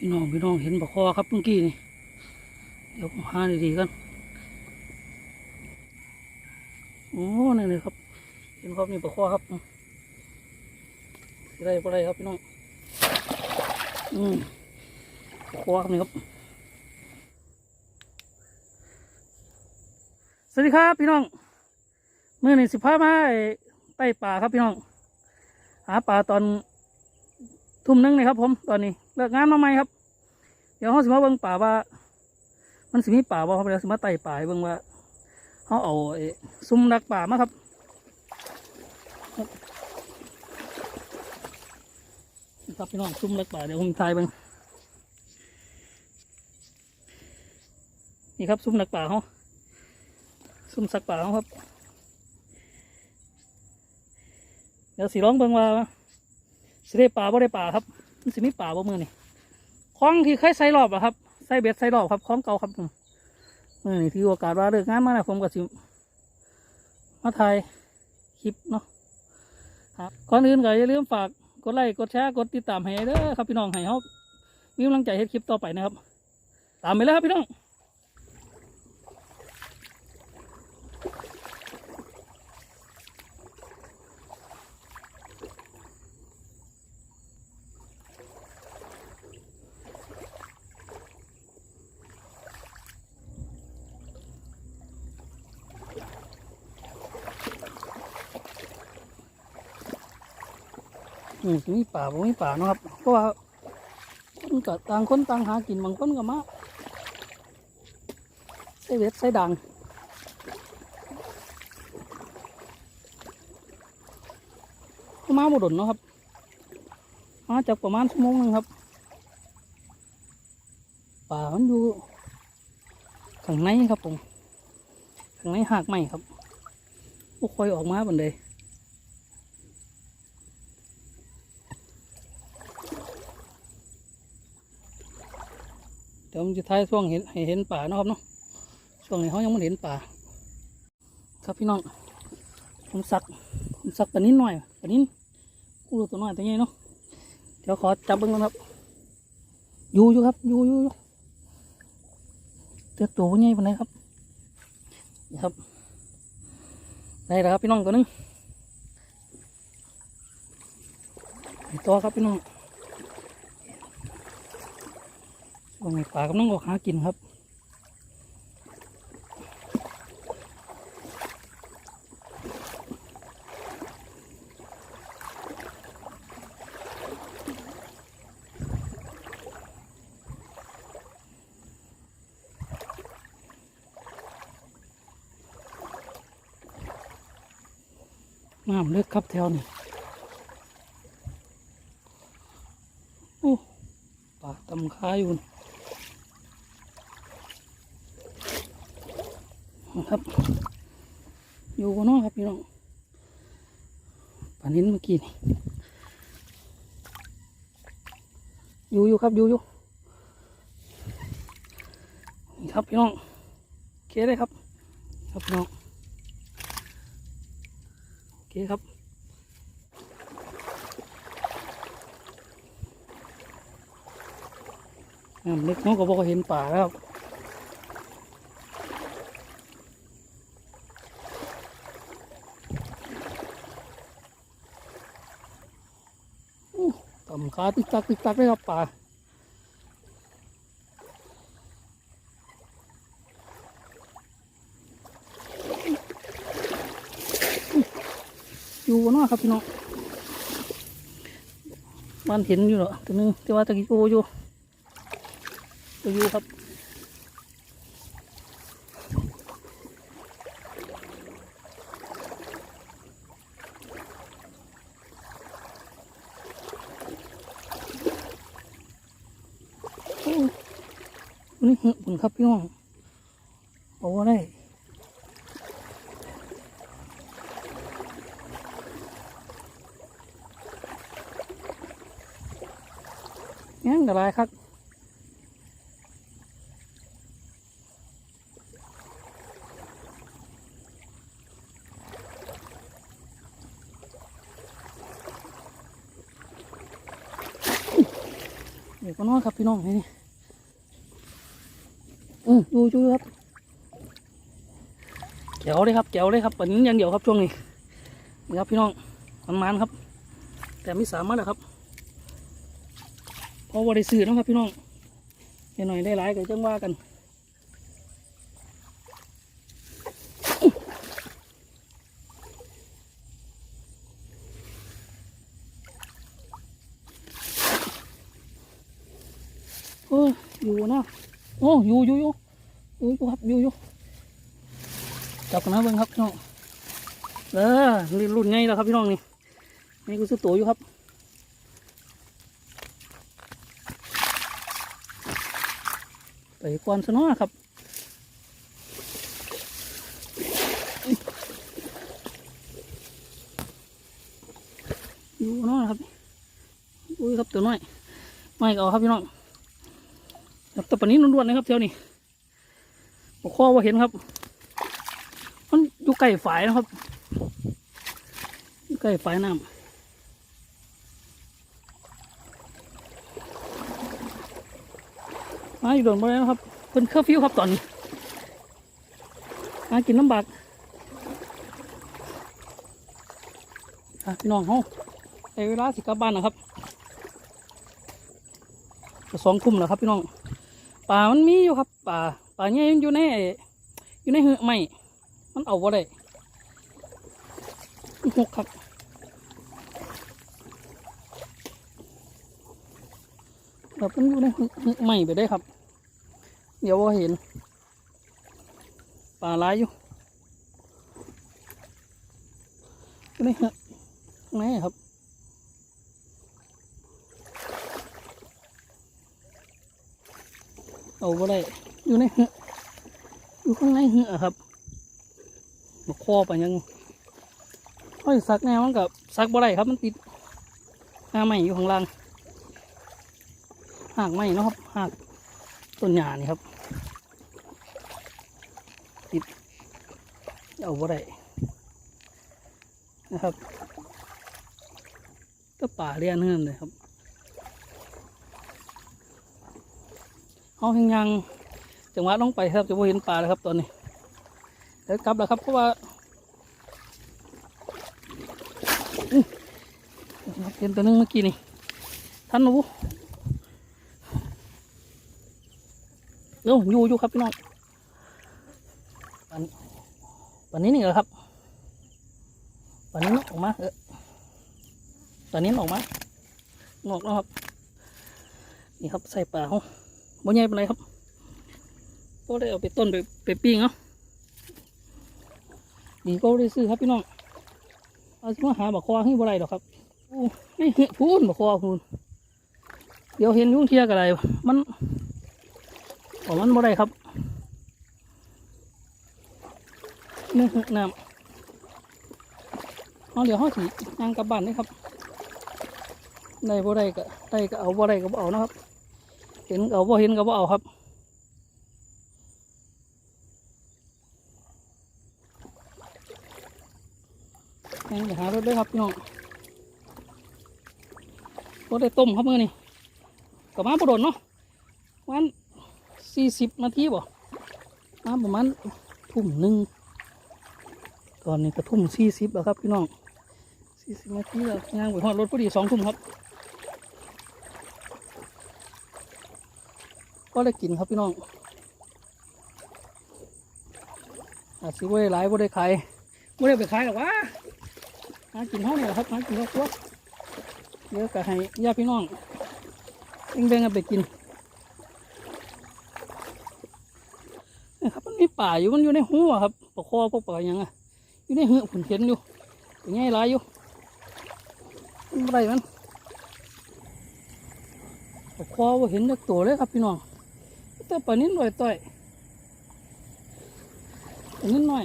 พี่น้องพี่น้องเห็นปลาคอครับเมื่อกี้นี่เดี๋ยวผมหาดีๆกันโอ้นี่เลยครับ เห็นครับนี่ปลาคอครับสิได้ปลาไรครับพี่น้องอืมปลาคอครับนี่ครับสวัสดีครับพี่น้องเมื่อนี่สิพามาไอ้ไต่ป่าครับพี่น้อง หาป่าตอนทุ่มหนึงนี่ครับผมตอนนี้ เลิกงานมาใหม่ครับ เดี๋ยวเขาสิมาเบิ่งป่าว่า มันสิมีป่าบ่ครับเดี๋ยวสิมาไต่ป่าเบิ่งว่าเขาเอาซุ้มดักป่ามาครับนี่ครับพี่น้องซุ้มดักป่าเดี๋ยวผมถ่ายเบิ่งนี่ครับซุ้มดักป่าเขาซุ่มสักป่าเขาครับ เดี๋ยวสิร้องเบิ่งว่าสิได้ป่าบ่ได้ป่าครับ มันสิมีป่าบ่มือนี่คล้องที่เคยใส่รอบอะครับใส่เบ็ดใส่รอบครับคล้องเก่าครับผมมือนี่ที่โอกาสว่าเลิกงานมาแล้วผมก็สิมาถ่ายคลิปเนาะครับก่อนอื่นก็อย่าลืมฝากกดไลค์กดแชร์กดติดตามให้เด้อครับพี่น้องให้เขามีกำลังใจให้คลิปต่อไปนะครับ ตามไปเลยครับพี่น้อง อืมมีป่าบ่มีป่าเนาะครับเพราะว่าคนก็ต่างคนต่างหากินบางคนก็มาใส่เว็ดใส่ดังก็มาบ่ดนเนาะครับ มาจากประมาณชั่วโมงหนึงครับ ป่ามันอยู่ข้างในครับผมข้างในหากไม้ครับพวกคอยออกมาบันไดเดี๋ยวมันจะท้ายช่วงเห็นให้เห็นป่านะครับเนาะช่วงนี้เขายังไม่เห็นป่า ครับพี่น้องผมสักผมสักปนิ้นหน่อยปนิ้นกูรู้ตัวน้อยตัวใหญ่เนาะเดี๋ยวขอจับเบิ้งก่อนครับอยู่อยู่ครับอยู่อยู่เตือตัวใหญ่ปานไหนครับนี่ครับได้แล้วครับพี่น้องตัวหนึงต่อครับพี่น้อง ช่วงนี้ป่ากำลังออกหากินครับน้ำเลือกครับแถวนี้โอ้ปลาตำค้าอยู่นะ ครับ อยู่กันนาะครับพี่น้องปลานิ้นเมื่อกี้นี่อยู่อยู่ครับอยู่อยู่นี่ครับพี่น้องโอเคเลยครับ ครับพี่น้องโอเคครับน้ำเล็กน้องก็บอกเห็นป่าแล้วครับอู้ต่ำ ขาติ๊กตักติ๊กตักเลยครับป่าอยู่บนน้อครับพี่น้องบ้านเห็นอยู่เหรอตัวนึงแต่ว่าตะกี้โออยู่ตัวอยู่ครับโอ้วันนี้หึบุญ ครับพี่น้องโอ้ได้ยังกระไรครับเดี๋ยวก็นอนครับพี่น้องนี่ อืมอยู่อยู่ครับแก้วเลยครับแก้วเลยครับปันอย่างเดียวครับช่วงนี้นี่ครับพี่น้องมันมันครับ แต่ไม่สามารถนะครับเพราะว่าได้ซื้อนะครับพี่น้องเดี๋ยวหน่อยได้หลายก็จังว่ากันโอ้ยอยู่นะโอ้อยู่อยู่อยู่ อยู่อยู่ครับอยู่อยู่จับกันนะเบิ้งครับพี่น้องเออนี่รุ่นไงแล้วครับพี่น้องนี่นี่กูซื้อตัวอยู่ครับไปก่อนซะเนาะครับอยู่เนาะครับอุ้ยครับตัวน้อยไม่ก็เอาครับพี่น้องครับแต่ปานนี้ล้วนๆนะครับเที่ยวนี้ ข้อว่าเห็นครับ มันอยู่ใกล้ฝายนะครับอยู่ใกล้ฝายน้ำมาอยู่โดนไปแล้วครับเป็นเครื่อร์ฟิวครับตอนนี้มากินน้ำบากพี่น้องเขาในเวลาสิกลับบ้านนะครับจะสองทุ่มแล้วครับพี่น้อง ป่ามันมีอยู่ครับป่าป่าเนี่ยมันอยู่ในอยู่ในเหือไม้มันเอาบ่ได้มันหกครับแบบมันอยู่ในเหือไม้ไปได้ครับ เดี๋ยวว่าเห็นป่าลายอยู่อยู่ในเหือข้างในครับ เอาบ่ได้อยู่ในเหืออยู่ข้างในเหือครับมาคอไปยังห้อยซักแนวมันกับซักบ่ได้ครับมันติดหาไม้อยู่ข้างล่างหากไม้นะครับหากต้นหญ้านี่ครับ ติดเอาบ่ได้นะครับก็ป่าเรียนเฮือนเลยครับ เอาแหงยังจังหวะต้องไปครับจะไ่เห็นปลาแล้วครับตอนนี้เดี๋ยวกลับแล้วครับเพราะว่าเห็นตัวนึงเมื่อกี้นี่ท่านหนูเร็วอยู่อยู่ครับพี่น้องปันปันนี้นี่เหรอครับปันนี้ออกมาเออตอนนี้ออกมา งอกแล้วครับ นี่ครับใส่ปลาเขา บ่ใหญ่เป็นไรครับก็ได้เอาไปต้นไปไปปิ้งเนาะนี่ก็ได้ซื้อครับพี่น้องเอาสิมาหาบักคอให้บ่ไรหรอกครับอู้นี่เห็ดพูนบักคอพูนเดี๋ยวเห็นยุ่งเทียกับอะไรมันอ๋อมันบ่ไรครับนี่เห็ดน้ำเอาเดี๋ยวเขาสียางกลับบ้านนี่ครับได้บ่ได้ก็ได้ก็เอาบ่ได้ก็บ่เอานะครับ เห็นเอาบ่เห็นก็บ่เอาครับยังไปหารถด้วยครับพี่น้องรถได้ต้มครับมื่อนี่กับมาประโดนเนาะประมาณสี่สิบนาทีบ่มาประมาณทุ่มหนึ่งก่อนนี้ก็ทุ่มสี่สิบแล้วครับพี่น้องสี่สิบนาทีแล้วย่างไปหอดรถพอดีสองทุ่มครับ ก็ได้กินครับพี่น้องอาจสิว่ได้หลายว่ได้ขายว่ได้ไปขายหรอกวะหากินห้องนี่หละครับหากินครอบครัวเดี๋ยวก็ให้ญาติพี่น้องเองแบ่งกันไปกินนี่ครับมันมีป่าอยู่มันอยู่ในหัวครับปลาคอพวกปลาหยังอะอยู่ในเหือกผมเห็นอยู่เป็นไงหลายอยู่มันอะไรมันปลาคอว่าเห็นจากตัวเลยครับพี่น้อง แต่ปลานิดหน่อยต่อยปลานิดหน่อย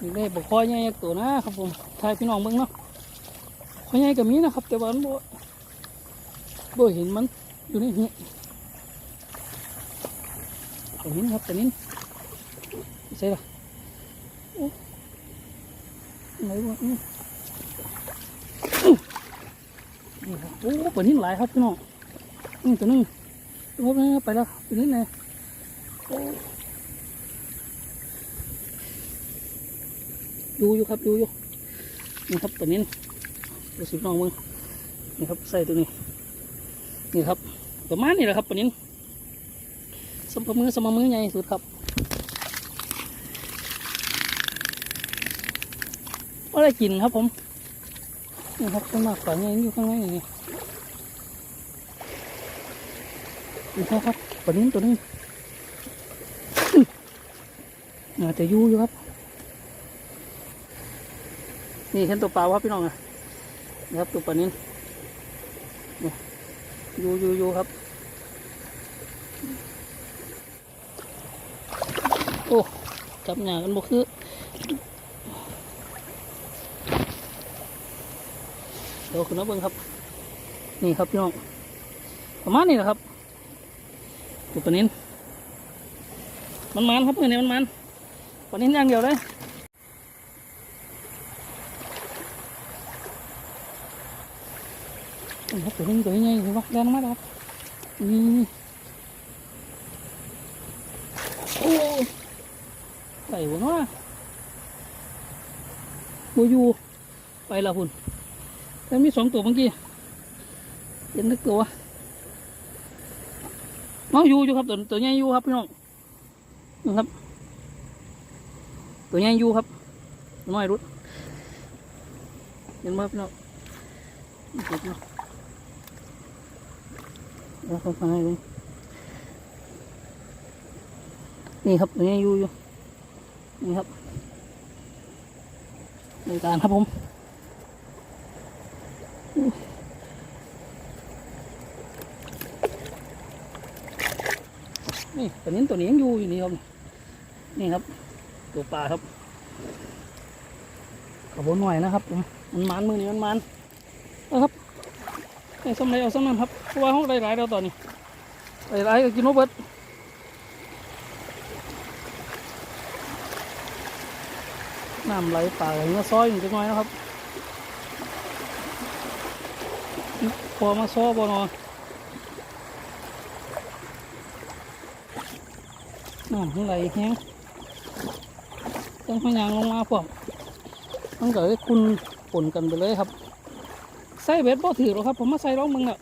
นี่ได้บอกคอใหญ่ตัวนะครับผมทายพี่น้องเบิ่งเนาะคอใหญ่กับมีนะครับ แต่ว่ามันบ่บ่เห็นมันอยู่ในนี้ตัวนี้ครับตัวนี้ใช่ละโอ้ไหนวะอื้ออื้อนี่ครับโอ้ปนิ่หลายครับพี่น้อง นี่ตัวนึงโอ้ไปแล้วไปนิดเลยอ้ดูอยู่ครับดูอยู่นี่ครับปลานิ่ตัวสิบน้องมึงนี่ครับใส่ตัวนี้นี่ครับประมาณนี้แหละครับปลานิ่สมมือสมมือใหญ่สุดครับว่าได้กินครับผมนี่ครับต้นมากกว่านี้อยู่ข้างในนี่ นี่ครับตัวนี้ตัวนี้น่าจจะยู่อยู่ครับ นี่เห็นตัวปลาวะพี่น้องอะครับตัวปลานิ้นอยู่อยู่อยู่ครับ โอ้จับหนากันบ่คือเดี๋ยวคุณน้าเบิ้งครับ นี่ครับพี่น้องประมาณนี้แหละครับ ตัวปลานินมันมันครับเพื่อนนี่มันมันปลานินอย่างเดียวเลยครับตัวนี้ตัวนี้ไงเห็นปะแรงมากครับนี่โอ้ใส่หัวเนาะบัวยูไปละพุ่นแต่มีสองตัวเมื่อกี้เห็นนึกตัว น้องอยู่อยู่ครับตัวตัวใหญ่อยู่ครับพี่น้องนะครับ ตัวใหญ่อยู่ครับน้อยรุดเห็นไหมพี่น้องเห็นเนาะแล้วเขาฟังให้เลยนี่ครับตัวใหญ่อยู่อยู่นี่ครับในการครับผม นี่ตัวนี้ตัวนี้ยังอยู่อยู่นี่ครับนี่ครับ ตัวปลาครับขบวนหน่อยนะครับมันมันมือนี้มันมันนะครับไอ้สมไรเอาสมนั้นครับเพราะว่าเขาได้หลายแล้วตอนนี้ได้หลายก็กินโนเบิดน้ำไหลป่าไรเงี้ยซอยอยู่จังหน่อยนะครับพอมาซ้อบ่เนอ น้ำมันไหลแห้งต้องพยายามลงมาพร้อมมันก็เลยคุณปนกันไปเลยครับ ใส่เบ็ดบ่ถือหรอกครับ ผมมาใส่ร้องมึงน่ะ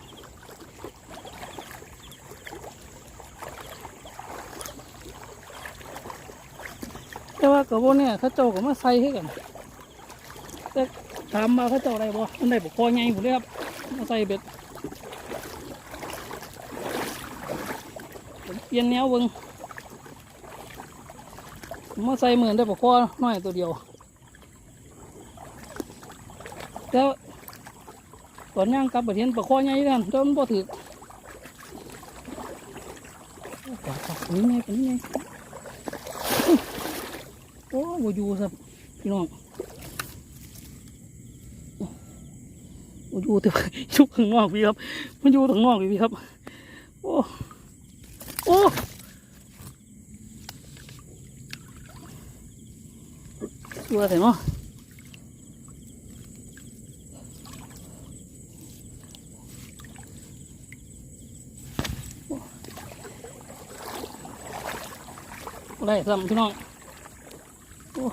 แต่ว่ากับว่าเนี่ยเขาเจ้าก็มาใส่ให้กันแต่ถามมาเขาเจ้าอะไรบ่มันได้บุกคอไงผมเลยครับมาใส่เบ็ดเปลี่ยนแนวเบิ่ง มาใส่เหมือนได้ปะข้อน้อยตัวเดียวแล้วตอนย่างกลับไปเห็นปะข้อใหญ่กันจนบ่ถือปลาปลาตัวนี้ไงตัวนี้ไงโอ้บ่อยู่ครับพี่น้องบ่อยู่แต่ว่าชุกข้างนอกพี่ครับ มันอยู่ข้างนอกพี่ครับ โอ้โอ้ ตัวแต่เนาะอะไรซ้ำพี่น้องโอ้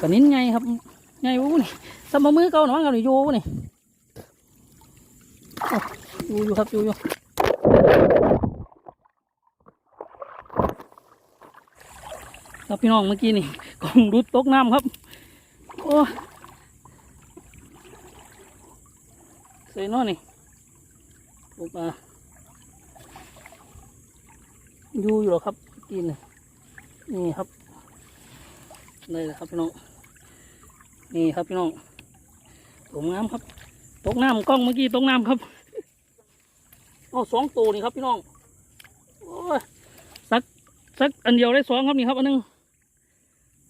ปนิ้นไงครับไงวูนี่ซ้ำมมือเก่าหน่อยกับนี่โยวูนี่โอ้อยู่อยู่ครับอยู่อยู่ ครับพี่น้องเมื่อกี้นี่กองรุดตกน้ำครับ โอ้เสียน้อนี่ตกมาอยู่อยู่หรอครับกินนี่ครับนี่แหละครับพี่น้องนี่ครับพี่น้องตกน้ำครับ ตกน้ำกล้องเมื่อกี้ตกน้ำครับโอ้สองตัวนี่ครับพี่น้องโอ้ยสักสักอันเดียวได้สองครับนี่ครับอันหนึง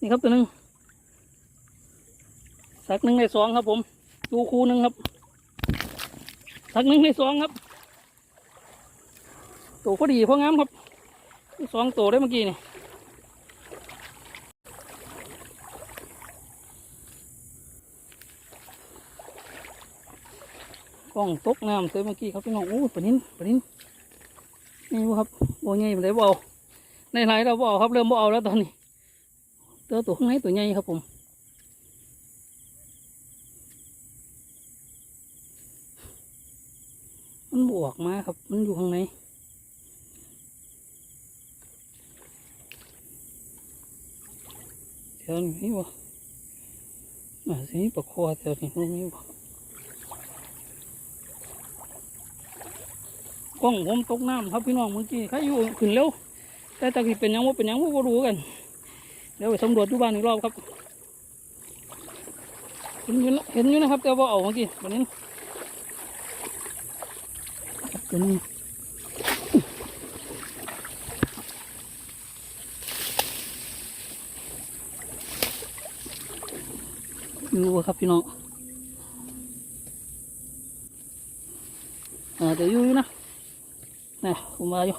นี่ครับตัวหนึ่งสักหนึ่งในสองครับ ผม ดูคูหนึ่งครับ สักหนึ่งในสองครับตัวพอดีพองามครับสองตัวได้เมื่อกี้นี่กล้องตกน้ำเต็มเมื่อกี้ครับพี่น้องโอ้ปนินปนินนี่ครับโอ้ไงมันได้เบาในไหนเราเบาครับเริ่มเบาแล้วตอนนี้ ตัวตัวข้างในตัวใหญ่ครับผมมันบออกมาครับ มันอยู่ข้างในแถวนี้บ่อ่าสิมีปลาคอแถวนี้บ่มีบ่กล้องผมตกน้ำครับพี่น้องเมื่อกี้ใครอยู่ขึ้นเร็ว แต่จากที่เป็นยังว่าเป็นยังว่ารู้กัน เดี๋ยวไปสำรวจดูบ้านอีกรอบครับเห็นอยู่นเห็นอยู่นะครับ แต่ว่าเอาเมื่อกี้วันนี้ตัวนี้อยู่ครับพี่น้องอ่าเดี๋ยวอยู่อยู่นะนี่ผมมาอยู่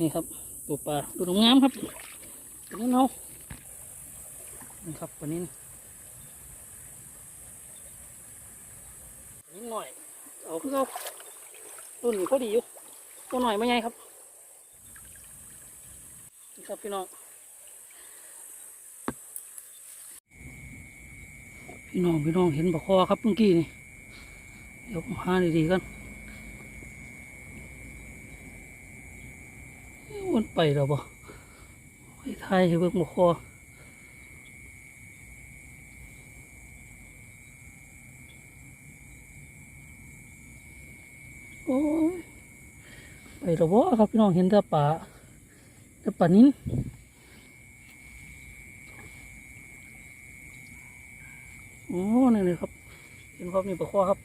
นี่ครับตัวปลาตัวงามครับตัวนี้เอานี่ครับตัวนี้ตัวนี้หน่อยเอาขึ้นเอาตัวนี้พอดีอยู่ตัวหน่อยไม่ใหญ่ครับนี่ครับพี่น้องพี่น้องพี่น้องเห็นบะคอครับเมื่อกี้นี่เดี๋ยวผมหาดีๆกันเอ๊ะ มันไปแล้วบ่ไปไทยให้เบิ่งบะคอโอ้ยไปแล้วบ่ครับพี่น้องเห็นแต่ป่าแต่ป่านิ้นโอ้นี่เลยครับ เห็นครับนี่ปลาข้อครับ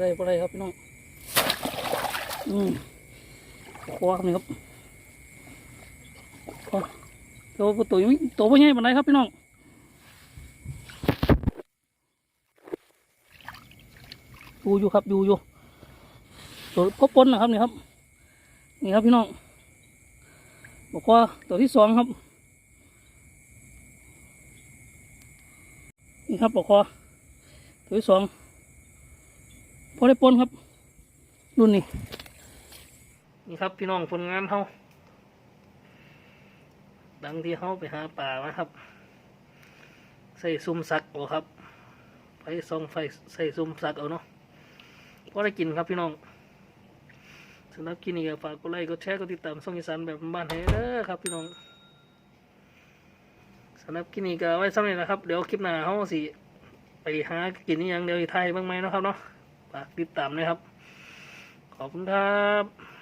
ได้ปลาไรครับพี่น้อง อืม ปลาข้อครับนี่ครับข้อตัวตัวยังไม่ตัวปลาใหญ่ปานไรครับพี่น้องอยู่อยู่ครับอยู่อยู่ตัวพบปนนะครับนี่ครับนี่ครับพี่น้องบอกว่าตัวที่สองครับนี่ครับปลอกคอตัวที่สองพอได้ปนครับรุ่นนี้ นี่ครับพี่น้องผลงานเขาดังที่เขาไปหาป่ามาครับ ใส่ซุ่มซักเอาครับ ไฟซองไฟใส่ซุ่มซักเอาเนาะพอได้กินครับพี่น้องสำหรับกินนี้ก็ฝากกดไลค์กดแชร์กดติดตามช่องอีสานแบบบ้านให้เด้อครับพี่น้องสำหรับคลิปนี้ก็ไว้สำเร็จนะครับ เดี๋ยวคลิปหน้าเขาสิไปหากินนี่ยังเดียวอีกไทยบ้างไหมนะครับเนาะฝากติดตามนะครับ ขอบคุณครับ